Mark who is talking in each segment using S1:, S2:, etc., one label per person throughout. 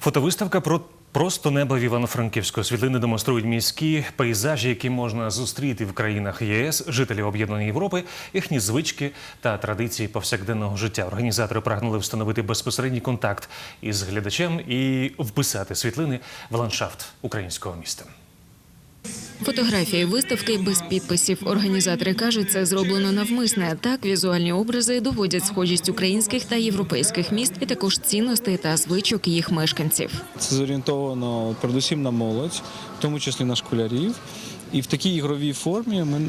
S1: Фотовиставка про просто небо в Івано-Франківську. Світлини демонструють міські пейзажі, які можна зустріти в країнах ЄС, жителів Об'єднаної Європи, їхні звички та традиції повсякденного життя. Організатори прагнули встановити безпосередній контакт із глядачем і вписати світлини в ландшафт українського міста.
S2: Фотографії виставки без підписів. Організатори кажуть, це зроблено навмисне. Так візуальні образи доводять схожість українських та європейських міст і також цінностей та звичок їх мешканців.
S3: Це зорієнтовано передусім на молодь, в тому числі на школярів. І в такій ігровій формі ми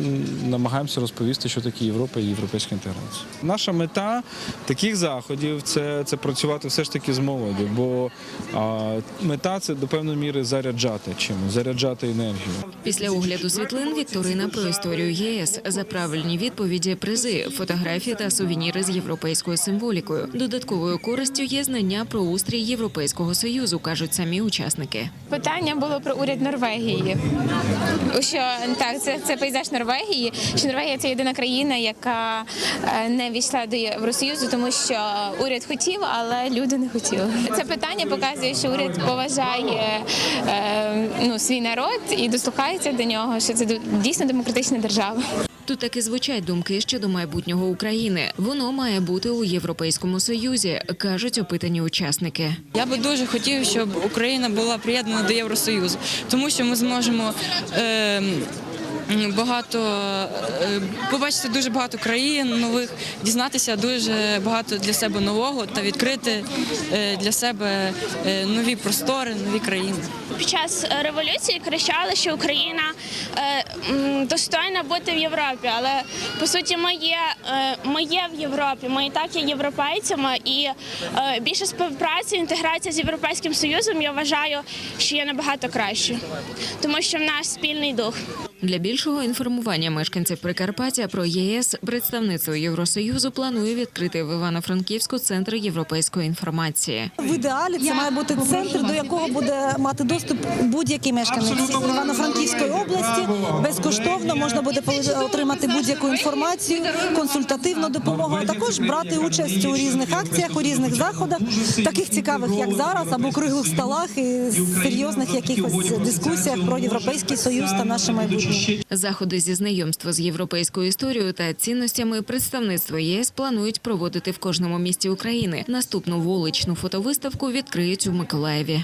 S3: намагаємося розповісти, що таке Європа і європейська інтеграція. Наша мета таких заходів це, це працювати все ж таки з молоддю, бо а, мета це до певної міри заряджати чимось, заряджати енергію.
S2: Після огляду світлин Вікторина про історію ЄС за правильні відповіді, призи, фотографії та сувеніри з європейською символікою. Додатковою користю є знання про устрій Європейського союзу, кажуть самі учасники.
S4: Питання було про уряд Норвегії. Що так, це, це пейзаж Норвегії. Що Норвегія це єдина країна, яка е, не війшла до Євросоюзу, тому що уряд хотів, але люди не хотіли. Це питання показує, що уряд поважає е, ну, свій народ і дослухається до нього, що це дійсно демократична держава.
S2: Тут таки звучать думки щодо майбутнього України. Воно має бути у Європейському Союзі, кажуть опитані учасники.
S5: Я би дуже хотів, щоб Україна була приєднана до Євросоюзу, тому що ми зможемо. Е, Багато е, побачити дуже багато країн нових, дізнатися дуже багато для себе нового та відкрити е, для себе е, нові простори, нові країни.
S6: Під час революції кричали, що Україна достойна бути в Європі. Але по суті, ми є, ми є в Європі. Ми і так є європейцями, і більше співпраці, інтеграція з європейським союзом. Я вважаю, що є набагато краще, тому що в нас спільний дух.
S2: Для більшого інформування мешканців Прикарпаття про ЄС представництво Євросоюзу планує відкрити в Івано-Франківську центр європейської інформації.
S7: В ідеалі це має бути центр, до якого буде мати доступ будь-який мешканець Івано-Франківської області. Безкоштовно можна буде отримати будь-яку інформацію, консультативну допомогу, а також брати участь у різних акціях, у різних заходах, таких цікавих, як зараз, або круглих столах і серйозних якихось дискусіях про європейський союз та наше майбутнє.
S2: Заходи зі знайомства з європейською історією та цінностями представництво ЄС планують проводити в кожному місті України. Наступну вуличну фотовиставку відкриють у Миколаєві.